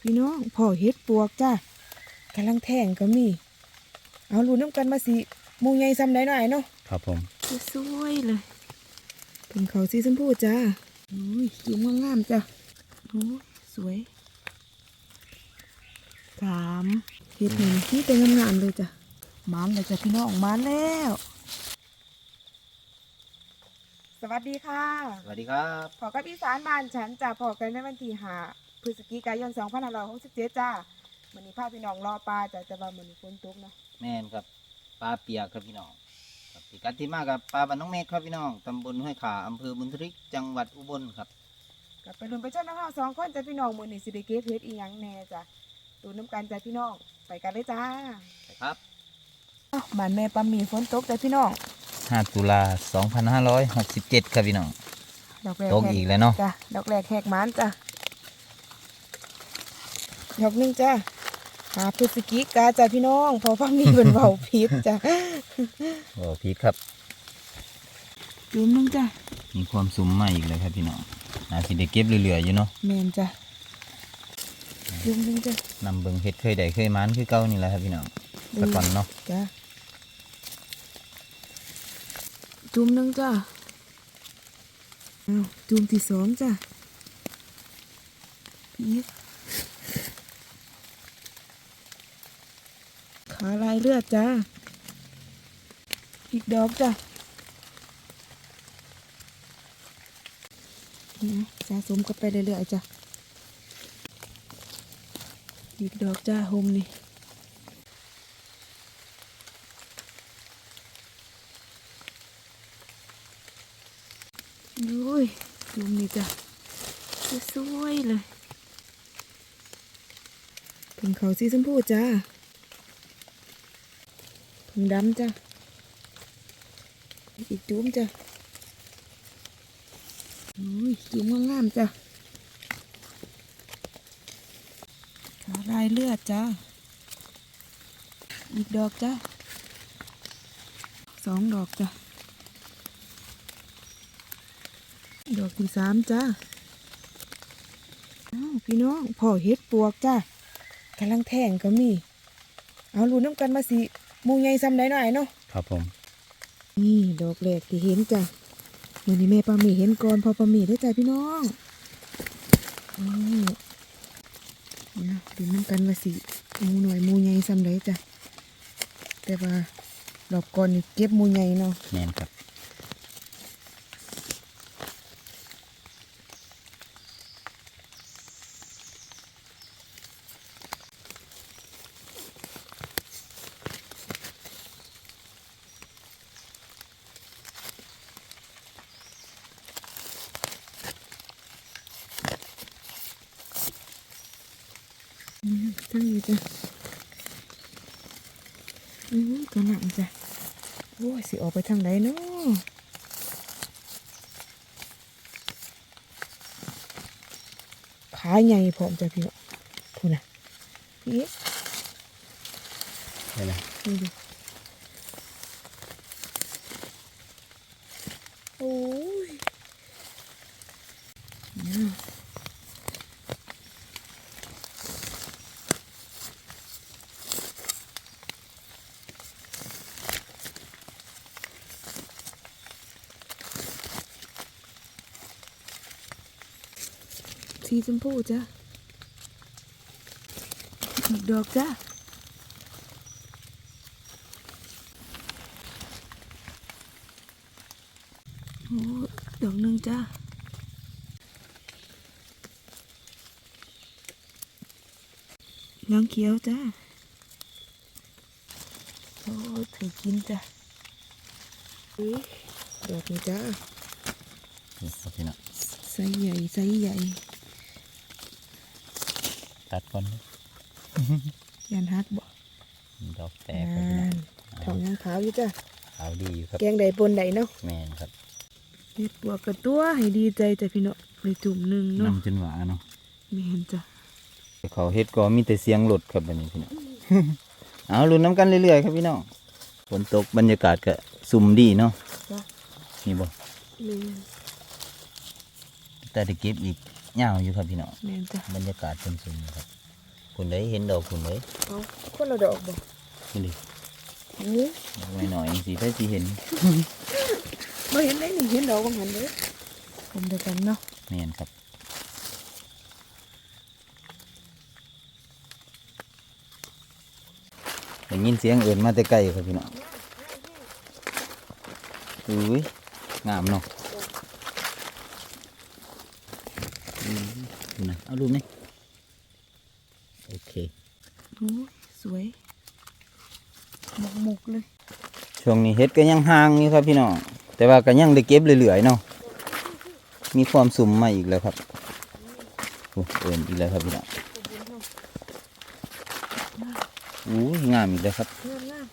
พี่น้องพ่อเฮ็ดปวกจ้ากำลังแทงก็มี เอาลูน้ำกันมาสิหมูใหญ่ซ้ำได้หน่อยเนาะครับผมสวยๆเลยเป็นเขาสีชมพูจ้าโอ้ยจุ่มงามๆจ้ะโอ้ยสวยสามเฮ็ดหนึ่งที่เป็นงามๆเลยจ้ะหมันเลยจ้ะพี่น้องหมันแล้ว สวัสดีค่ะ สวัสดีครับพอกับอีสานบ้านฉันจะพอกันในวันที่หาพ ฤศจิกายน2567จ้ามื้อนี้พาพี่น้องรอปลาจ้ะแต่ว่ามื้อนี้ฝนตกเนาะแม่นครับปลาเปียกครับพี่น้องครับพิกัดที่มากับปลาบ้านน้องเมฆครับพี่น้องตำบลห้วยขาอำเภอบุญทริกจังหวัดอุบลครับก็ไปลุ้นไปเจ้าน้องเฮาสองคนจ้ะพี่น้องมื้อนี้สิได้เก็บเฮ็ดอีหยังแหน่จ้ะดูน้ำกันจ้ะพี่น้องไปกันเลยจ้าครับอ้าวบ้านแม่ปั๊มมีฝนตกจ้ะพี่น้อง5ตุลา2567 ครับพี่น้องดอกแรกตกแหอีกแล้วเนาะจ้ะดอกแรกแหกหมานจ้ะ ดอกหนึงจ้ะหาพฤศจิกาจ้ะพี่น้องเพอปั๊มมีเพิ่นเว้าผิดจ้ะโอ้พีทครับจุ่มหนึงจ้ะมีความสุ่มใหม่อีกเลยครับพี่น้องนาสิได้เก็บเหลือๆอยู่เนาะแมนจ้ะจุ่มหนึงจ้ะนำเบิ่งเฮ็ดเคยได้เคยมันคือเก่านี่แหละครับพี่น้องแต่ก่อนเนาะจ้ะจุ่มหนึงจ้ะอ้าวจุ่มที่สองจ้ะพีกขาลายเลือดจ้ะอีกดอกจ้ะนะสะสมกันไปเรื่อยๆจ้ะ อีกดอกจ้าโฮมนี่อุ้ยดูนี่จ้ะสวยเลยผงเขาสีชมพูจ้า ดำจ้ะ อีกจุ้มจ้ะอุ้ยจุ้มงามจ้ะขาลายเลือดจ้าอีกดอกจ้ะสองดอกจ้ะ ดอกที่สามจ้าอ้าวพี่น้องพ่อเฮ็ดปวกจ้ากำลังแทงก็มี เอาลูน้ำกันมาสิ มูใหญ่ซ้ำได้หน่อยเนาะครับผม นี่ดอกแรกที่เห็นจ้ะวันนี้แม่ปาหมีเห็นก่อนพอปาหมีได้อจ้ะพี่น้องนี่นะดูน้ำกันมาสิหมูหน่อยหมูใหญ่ซ้ำได้จ้ะแต่ว่าดอกก่อนนี่เก็บหมูใหญ่เนาะแม่นครับ อืมทั้งนี้จ้ะอืมตัวหนังจ้ะโอ้ยสิออกไปทางไหนเนาะขาใหญ่พร้อมจ้ะพี่น้องพูดนะพี่ได้เลยนี่ดูโอ้ยอืม สีชมพูจ้ะอีกดอกจ้ะโอ้ดอกหนึ่งจ้าน้องเขียวจ้าโอ้ถือกินจ้าอุ้ยดอกนี้จ้านี่ครับพี่น้องไซส์ใหญ่ไซส์ใหญ่ ตัดก่อนนะยันฮักบ่ดอกแตอ่กครับพี่น้องาทองยังขาวอยู่จ้าขาวดีอยู่ครับแกงใดปนใดเนาะแม่นครับเฮ็ดปวกกระตัวให้ดีใจจ้ะพี่เนาะในจุ่มหนึ่งเนาะนำจนหวาเนาะไม่เห็นจ้ะเขาเฮ็ดก็มีแต่เสียงรถครับบัดนี้พี่น้องเอาลุ้นน้ำกันเรื่อยๆครับพี่น้องฝนตกบรรยากาศก็สุ่มดีเนาะจ้ะนี่บ่แม่นแต่ได้เก็บอีก ยาวอยู่ครับพี่น้องแม่นจ้ะบรรยากาศเป็นสุ่มๆครับคุณได้เห็นดอกคุณเลยเอาคนละดอกบ่นี่ดินี่ดอกหน่อยๆสิถ้าสิเห็นบ่เห็นได้นี่เห็นดอกบ่หันเด้อผมเดียวกันเนาะแม่นครับได้ยินเสียงเอื่นมาแต่ไกลครับพี่น้องอุ้ยงามเนาะอืมดู นะเอารูปนี่โอเคโอ้ยสวยหมกๆเลย ช่วงนี้เฮ็ดก็ยังห่างอยู่ครับพี่น้อง แต่ว่าก็ยังได้เก็บเรื่อยๆเนาะ มีความสุ่มมาอีกแล้วครับโอ้เอินอีกแล้วครับพี่น้องอู้ยงามอีกแล้วครับงามงาม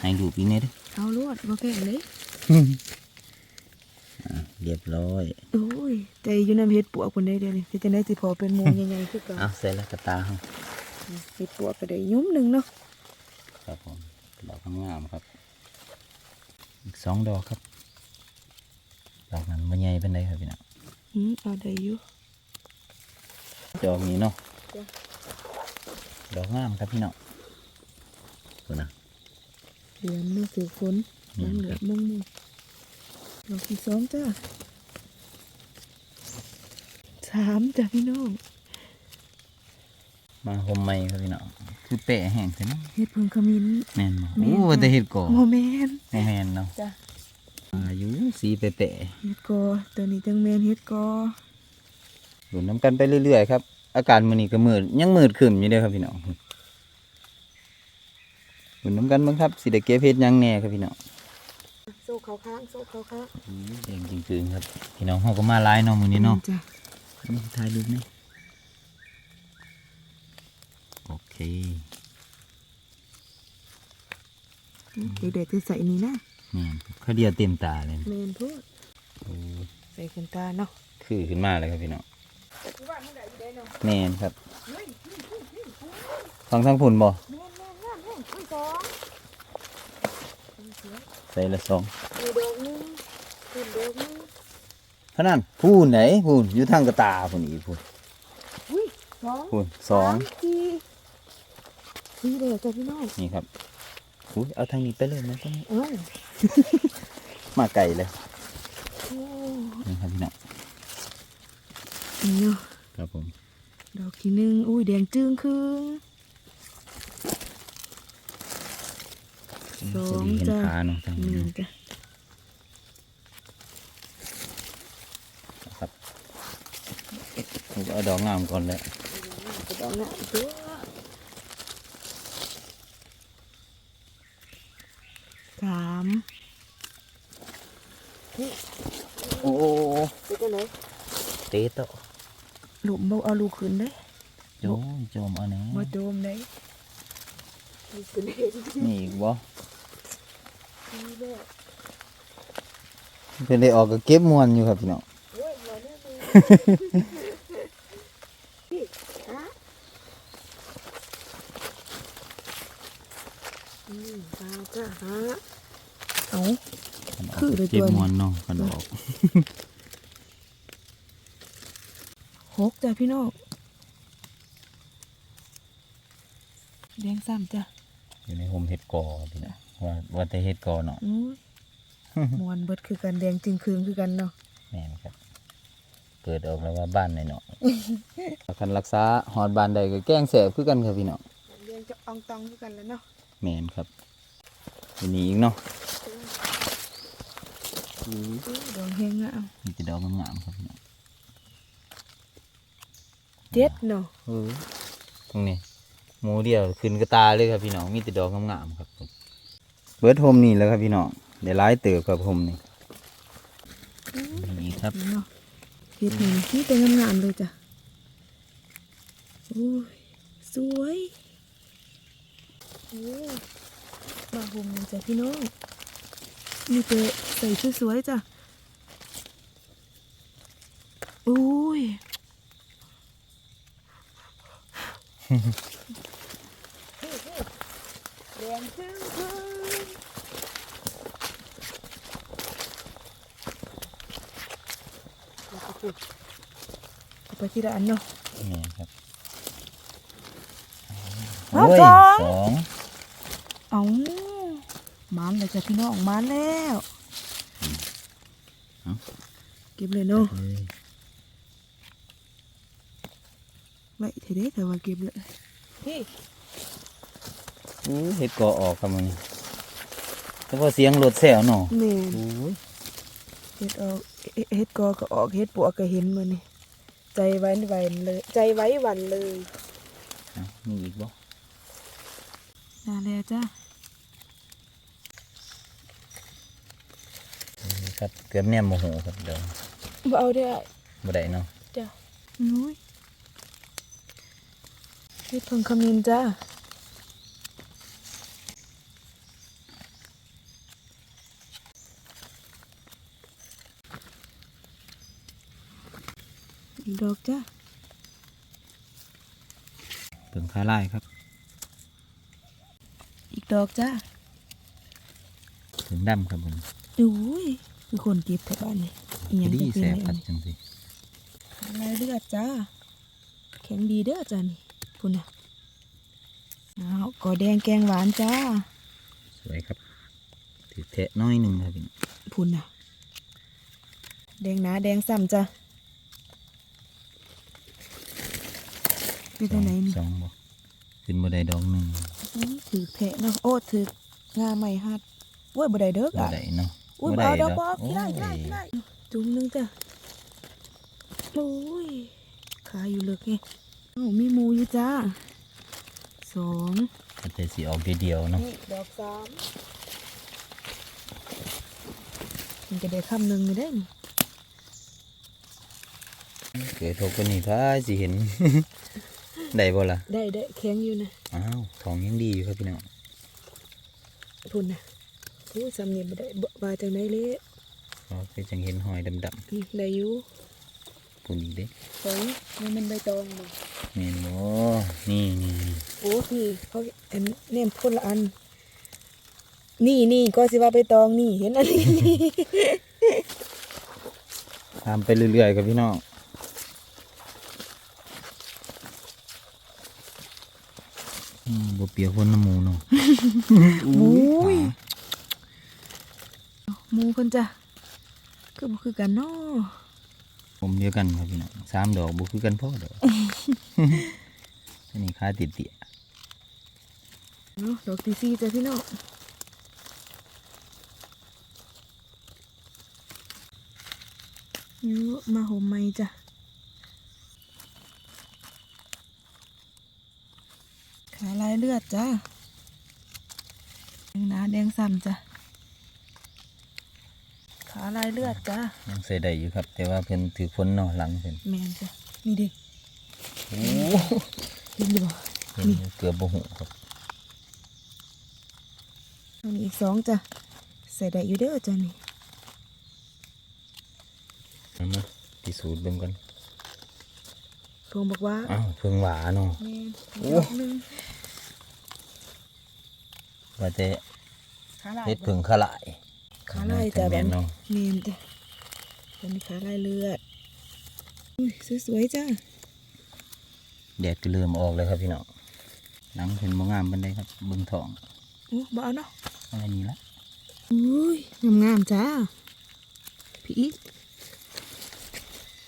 ให้ดูปีนี้เด้อเอาลวดบ่แก่เลยอะ เรียบร้อยโอ้ยแต่อยู่น้ำเฮ็ดปวกคนได้เดียวนี่คือจะได้สิพอเป็นหมูใหญ่ๆคือเกันเอาใส่แล้วกระตาเฮาเฮ็ดปวกก็ได้ยุ่มหนึ่งเนาะครับผมดอกงามๆครับ อีกสองดอกครับดอกนั้นมันใหญ่เป็นไดครับพี่น้องอืมเอาได้อยู่ดอกนี้เนาะจ้ะดอกงามครับพี่น้องดูนะเดือนมือสือฝนอืมน้ำเหลือมงมุง ดอกที่สองจ้าสามจ้ะพี่น้อง มาห่มไม้ครับพี่น้องคือแปะแห้งใช่ไหมเฮ็ดเพิ่งขมิ้นแม่นบ่แม่นโอ้ค่ะแต่เห็ดก่อโมแมนบ่แม่นเนาะจ้ะอายุสีแปะเฮ็ดกอตัวนี้จังแมนเฮ็ดกอๆหลุนน้ำกันไปเรื่อยๆครับ อากาศมื้อนี้ก็มืดยังมืดขึ้นอยู่เด้อครับพี่น้องหลุนน้ำกันเบ้างครับสิได้เก็บเฮ็ดหยังแหน่ครับพี่น้อง โซ่เขาค้างโซ่เขาค้างอืมแดงจริงๆครับพี่น้องเฮาก็มาหลายเนาะมื้อนี้เนาะจ้ะอืมถ่ายรูปนี่โอเคเด็กๆจะใส่นี่นะแม่นครับเขาเดียวเต็มตาเลยแมนพูดโอ้ใส่ขนตาเนาะคือขึ้นมาเลยครับพี่น้องแต่ที่ว่ามันได้ได้เนาะแม่นครับฟังทั้งผุนบ่ ใส่ละสองมีดอกนึงมีดอกนึงพนันพูนไหนพูนอยู่ทางกระตาพูนอีกพูนอุ้ยสองพูนสองามสี่สี่เด็กจ้ะพี่น้องนี่ครับอุ้ยเอาทางนี้ไปเลยนะต้องเอ้ามาไกลเลยนี่ครับพี่น้องนี่เนาะครับผมดอกที่หนึ่งอุ้ยแดงจึ้งครึ่ สองหนจ้ะขาเนาะทางนี้นี่เนาะจ้ะครับผมเอาดอกงามก่อนเลยจะดอกหน้าตัวสามโอ้ไปกันไหนเตะโตะหลุมบ่เอาลูกขึ้นได้โจมโจมเอาแหน่บ่โจมได้ ลูกขึ้นได้นี่อีกบ่นี่แหละเพิ่นได้ออกก็เก็บมวนอยู่ครับพี่น้อง โอ้ยหัวเนี่ยมึงพี่ฮะอืมตาจ้ะฮะเอามันออกคือเลยเก็บตัวนี้มวนเนาะกันออกหกจ้ะพี่น้อง แดงซ้ำจ้ะอยู่ในโฮมเฮ็ดกอพี่น้องว่าว่าแต่เฮ็ดกอเนาะอุ้ยมวนเบิดคือกันแดงจริงคืนคือกันเนาะแม่นครับ เปิดออกแล้วว่าบ้านไหนเนาะคันรักษาฮอดบ้านใดก็แกล้งแสบคือกันครับพี่น้องแดงจะอองตองคือกันแล้วเนาะแม่นครับทีนี้อีกเนาะอุ้ยดอกแห้งอะมีแต่ดอกงามๆครับพี่น้องเจ็ดเนาะเออตรงนี้ หมูเดียวขึ้นกระตาเลยครับพี่น้องมีแต่ดอกงามๆครับผมเบิดโฮมนี่แหล้วครับพี่น้องได้หลายเติบครับโฮมนี่นี่ครับนี่เนาะเห็ดนี่นี่แต่งามๆเลยจ้ะโอ้ยสวยโอ้ยมาหุมเลยจ้ะพี่น้องมีแต่ใส่ชุดสวยๆจ้ะโอ้ย แดงจึ้งครึ่งเอาไปที่ร้านเนาะนี่ครับโอ้ยสองสองเอามันเลยจ้ะพี่น้องมันแล้วเก็บเลยเนาะเอ้ยไว้เถอะเด้แต่ว่าเก็บเลยพี่ อู้เห็ดกอออกครับมันนี่แต่พอเสียงรถแซวเนาะแม่นโอ้ยเฮ็ดออกเฮ็ดเฮ็ดกอก็ออกเฮ็ดปัวก็เห็นมื้อนี่ใจไว้หวันเลย ใจไว้หวันเลยเอามีอีกบ่น่าแล้วจ้ะครับเกือบแนมโมโหครับเดี๋ยวบ่เอาได้บ่ได้เนาะจ้ะนุ้ยเฮ็ดเพิ่งขมิ้นจ้า ดอกจ้าเพิ่งขาลายครับ อีกดอกจ้าถึงดำครับผมอุ้ยคือคนเก็บแถวบ้านนี่อีหยังดีจะเป็นแสบไงพัอัดนนี้จังสิลายเลือดจ้า แข็งดีเด้อจ้านี่พุ่นน่ะอ้าวกอแดงแกงหวานจ้า สวยครับถือแทะน้อยหนึ่งครับพี่พุ่นน่ะ แดงหนาแดงซ้ำจ้าอยู่ตรงไหนนี่สองบ่ขึ้นบ่ได้ดอกหนึ่งอื้อถือแผะเนาะโอ้ถืองาใหม่ฮัดโอ้ยบ่ได้เด้อบ่อะได้เนาะอุ้ยบ่เอาได้ดอกดบออกกได้ได้ได้จุ่มหนึงจ้ะโอ้ยขาอยู่เลิกไงอ้าวมีหมูอยู่จ้าสองก็จะสิออกเดียวๆเนาะนี่ดอกสามมันจะได้คำหนึ่งไม่ได้นี่เกิดทกกันนี่พายสิเห็น ได้บ่ล่ะได้ได้แข็งอยู่นะอ้าวทองยังดีอยู่ครับพี่น้องพุ่นนะโอ้ยสำเนียงไม่ได้บ่บาจังได้เลยเราไปจังเห็นหอยดำนี่ได้อยู่ๆปุ่นอีกเด้สองนี่มันใบตองบ่แม่นบ่นี่นี่โอ้พี่เขาอันเนี่ยคนละอัน นี่นี่ก็สิว่าใบตองนี่เห็นอันนี้นี่ตามไปเรื่อยๆครับพี่น้องอืม บ่เปียกคนน้ำหมูเนาะอุ้ยหมูเพิ่นจ้ะคือบ่คือกันเนาะผมเดียวกันครับพี่น้องสามดอกบ่คือกันพ่อดอกอันนี้ค่าติดเตี่ยเนาะดอกที่สี่จ้ะพี่น้องยูมาห่มไหมจ้ะขา ลายเลือดจ้ะแดงหนาแดงซ้ำจ้ะขาลายเลือดจ้ะยังใส่ได้อยู่ครับ แต่ว่าเพิ่นถือฝนเนาะหลังเพิ่นแมนจ้ะนี่เด็กโอ้เห็นดีบ่เห็นอยู่เกือบบ่หูครับเอานี่อีกสองจ้ะใส่ได้อยู่เด้อจ้ะนี่เอามาพิสูจน์เบิ่งก่อนพงบอกว่าอ้าวเพิ่งหวาเนาะแม่นโอ้ดอกหนึง ว่าแต่ขาลายเฮ็ดบ่เพิ่งขลายขาลายจ้ะแม่นเนาะแม่นจ้ะตอนนี้ขาลายเลือดอุ้ยสวยๆจ้ะแดดก็เริ่มออกแล้วครับพี่น้องหนังเพิ่นบ่งามปานใดครับเบิ่งท้องโอ้บ่เอาเนาะเอาอันนี้ละอุ้ยงามๆจ้าพี่อีก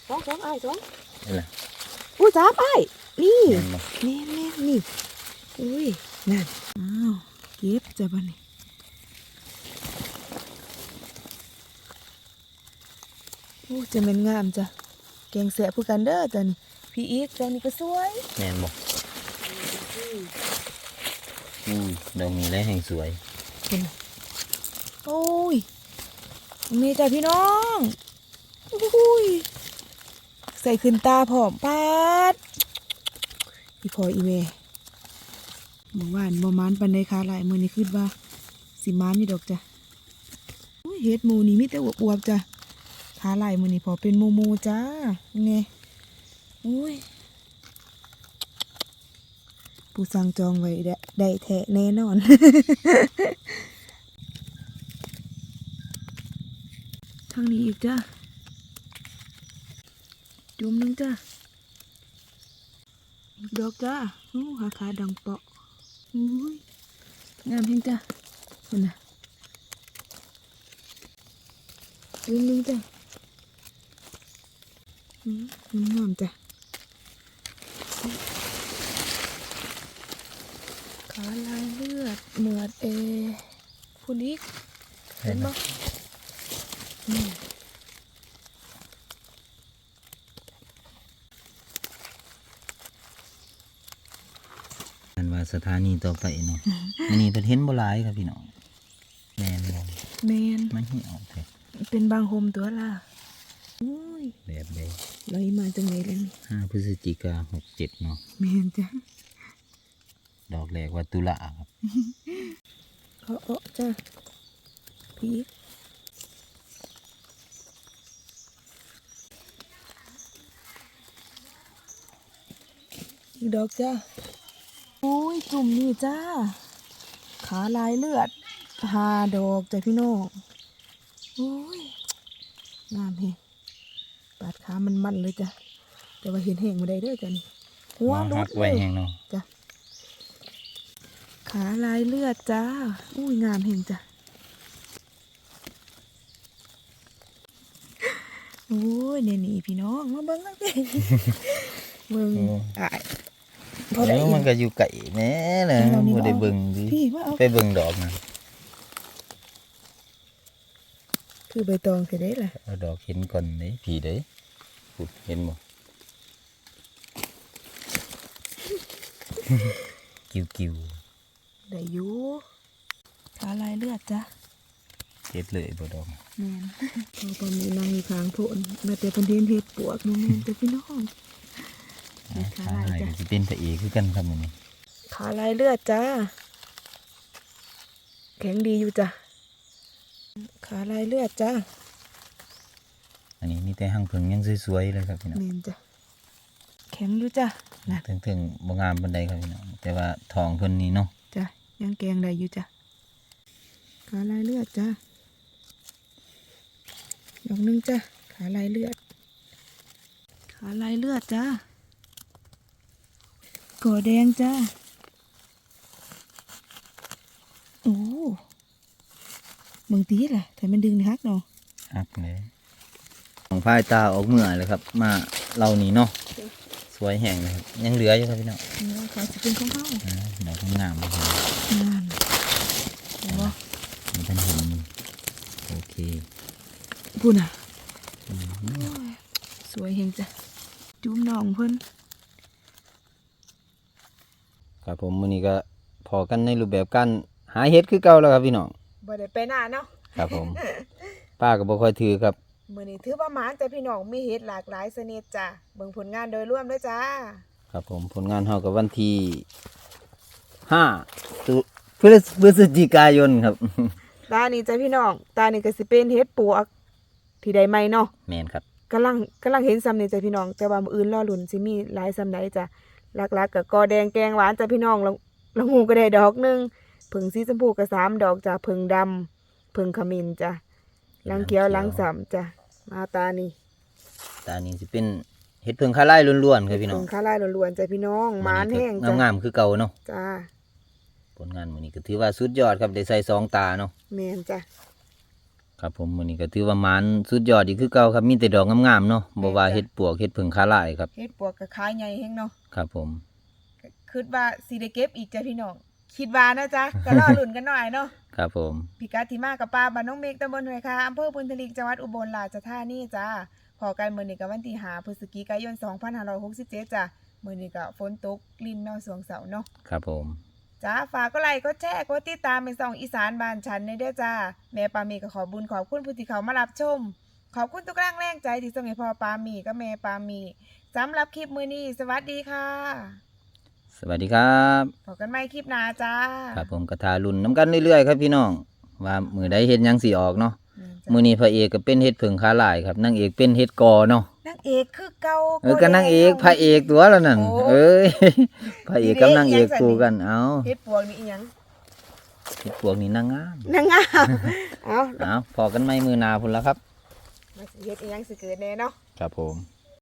สองสองไอ้ายสองนี่ล่ะอุ้ยจ้าไอ้ายนี่แม่นบ่แม่แม่นี่อุ้ยนั่นอ้าวเก็บจ้ะบ้านี่โอ้จะเป็นงามจ้ะแกงแสะผู้กันเด้อจ้ะนี่พี่อีกตรงนี้ก็สวยแม่นบ่อือดอกนี้แลแห่งสวยเห็นไหมโอ้ยมีจ้ะพี่น้องอุ้ยใส่ขึ้นตาผอมปาดอีพออีเม เมื่อวานบ่มานปันใดคาหลายมือนี้คิดว่าสิมานอยู่ดอกจ้ะอุ้ยเฮ็ดหมูนี่มีแต่อวบๆจ้ะขาหลายมือนี้พอเป็นหมูมูจ้าเนี่ยอุ้ยผู้สั่งจองไว้ได้แท้แน่นอนทางนี้อีกจ้ะจุ่มนึงจ้ะดอกจ้ะอู้หาขาดังเปาะอุ้ย งามเพียงจ้ะมันนะดึงดึงจ้ะอืมงามจ้ะขาลายเลือดเหมือดเอคุณอีกเห็นบ่อืม อันว่า สถานีต่อไปเนาะอันนี้เป็นเห็นบ่หลายครับพี่น้องแม่นบ่แมนมันเหี่ยวแท้เป็นบางโฮมตัวล่ะอุ้ยแบบใดไหลมาจังไหนเลยนี่ห้าพฤศจิกาหกเจ็ดเนาะแมนจ้ะดอกแรกว่าตุลาครับเอาเอาจ้ะพีกอีกดอกจ้ะ อุ้ยกลุ่มนี้จ้า ขาลายเลือดหาดอกจ้ะพี่น้องอุ้ยงามเฮงปาดขามันมันเลยจ้ะ แต่ว่าเห็นแห้งมาได้เด้อจ้ะนี่หัวหัลุหัดกเลไว้ยแห้งเนาะจ้ะขาลายเลือดจ้า อุ้ยงามเห็นจ้ะโอ้ยเนี่ยนี่พี่น้องมาเบิ้งตั้งแต่เบิ้งอ่า ยพอได้เดี๋ยวอีมันกก็อยู่ไกลแน่เลยเอานี่บ่ได้เอาเบิ่งดิพี่ว่าเอาไปเบิ่งดอกนะคือใบตองเสร็จได้ล่ะเอาดอกเห็นก่อนเด้ผีเด้พูดเห็นบ่กิ้วกิ้วได้อยู่ขาลายเลือดจ้ะเฮ็ดเลยบ่ดอกแมนพอปอมีนางอยู่ข้างโพนมาแต่ประเด็นเห็ดปวกโมเมนต์จ้ะพี่น้องอ่า ขาขาลายลายจ้ะก็สิเป็นพระเอกคือกันครับมื้อนี้ขาลายเลือดจ้า แข็งดีอยู่จ้ะ ขาลายเลือดจ้า อันนี้มีแต่หางผึ่งยังสวยๆเลยครับพี่น้องเมนจ้ะ แข็งอยู่จ้ะนะถึงถึงบ่งามปานใดครับพี่น้องแต่ว่าทองเพิ่นนี่เนาะ จ้ะ ยังแกงได้อยู่จ้ะ ขาลายเลือดจ้ะดอกหนึงจ้ะ ขาลายเลือด ขาลายเลือดจ้ะ ก่อแดงจ้ะโอ้มึงตีล่ะแต่มันดึงฮักเนาะฮักเลยของพายตาออกเมื่อเลยครับ มาเรานี่เนาะ สวยแห้งเลยครับ ยังเหลืออยู่ครับพี่น้องเนื้อเขาจะเป็นของเขาอ่าดอกงามๆเลยครับงานเห็นบ่มีท่านเห็นอยู่โอเคพูดน่ะโอ้ยสวยเฮงจ้ะจุ้มน้องเพิ่น ครับผมมื้อนี้ก็พอกันในรูปแบบการหาเห็ดคือเก่าแล้วครับพี่น้องบ่ได้ไปหน้าเนาะครับผม ป้าก็บ่ค่อยถือครับมื้อนี้ถือว่าหมานจ้ะพี่น้องมีเฮ็ดหลากหลายชนิดจ้ะเบิ่งผลงานโดยรวมด้วยจ้า ครับผมผลงานเฮากับวันที่ห้าตุพฤศพฤศจิกายนครับ ตานี่จ้ะพี่น้อง ตานี่ก็สิเป็นเฮ็ดปวกที่ใดใหม่เนาะแมนครับกำลังกำลังเห็นซ้ำนี่จ้ะพี่น้อง แต่ว่ามื้ออื่นรอลุ้นสิมีหลายซ้ำใดจ้ะ หลักๆก็กอแดงแกงหวานจ้ะพี่น้องละละงูก็ได้ดอกหนึงผึ่งสีชมพูก็สามดอกจ้ะผึ่งดำผึ่งขมิ้นจ้ะลังเขียวลังสำจ้ะมาตานี่ตานี้สิเป็นเห็ดเพิงคาไล่ล้วนๆครับพี่น้ผึ่องงข้าไล่ล้วนๆจ้ะพี่น้องหมานแห้งงาจ้ะมงามๆคือเก่าเนาะจ้าผลงานมื้อนี้ก็ถือว่าสุดยอดครับได้ใส่สองตาเนาะแม่นจ้ะครับผมมื้อนี้ก็ถือว่าหมานสุดยอดอีกคือเก่าครับมีแต่ดอกงามๆเนาะบ่ว่าเห็ดปวกเห็ดเพิงคาไล่ครับเฮ็ดปวกก็ขายใหญ่แฮงเนาะ ครับผมคิดว่าสิได้เก็บอีกจ้ะพี่น้องคิดว่านะจ๊ะก็รอลุ้นกันหน่อยเนาะครับผมพิกัดที่มากับป้าบ้านน้องเมฆตำบลห้วยคาอำเภอพุนทลีกจังหวัดอุบลราชธานีจ้าพอกันมื้อนี้ก็วันที่5พฤศจิกายน 2567จ้ะมื้อนี้ก็ฝนตกลิ้นเนาะสวงเสาร์เนาะครับผมจ้าฝากก็ไลค์ก็แชร์ก็ติดตามเป็นสองอีสานบ้านฉันในเด้อจ้าแม่ปามีก็ขอบุญขอบคุณผู้ที่เขามารับชม ขอบคุณทุกแรงแรงใจที่ส่งให้พ่อปามีก็แม่ปามีสำหรับคลิปมือนี้สวัสดีค่ะ สวัสดีครับพบกันใหม่คลิปหน้าจ้าครับผมกระทารุ่นน้ำกันเรื่อยๆครับพี่น้อง ว่ามือใดเฮ็ดหยังสิออกเนาะอืมจ้ะมือนี้พระเอกก็เป็นเฮ็ดเพิงคาหลายครับนางเอกเป็นเฮ็ดกอเนาะนางเอกคือเก่าเออก็นางเอกพระเอกตัวแล้วนั่นโอ้เอ้ยพระเอกกับนางเอกคู่กันเอาเฮ็ดปวงนี่อีหยังเฮ็ดพวกนี้นางงามนางงามเอาเอาพอกันไหมมือหนาพุ่นแล้วครับ มาสิเฮ็ดอีหยังสิเกิดแน่เนาะ ครับผม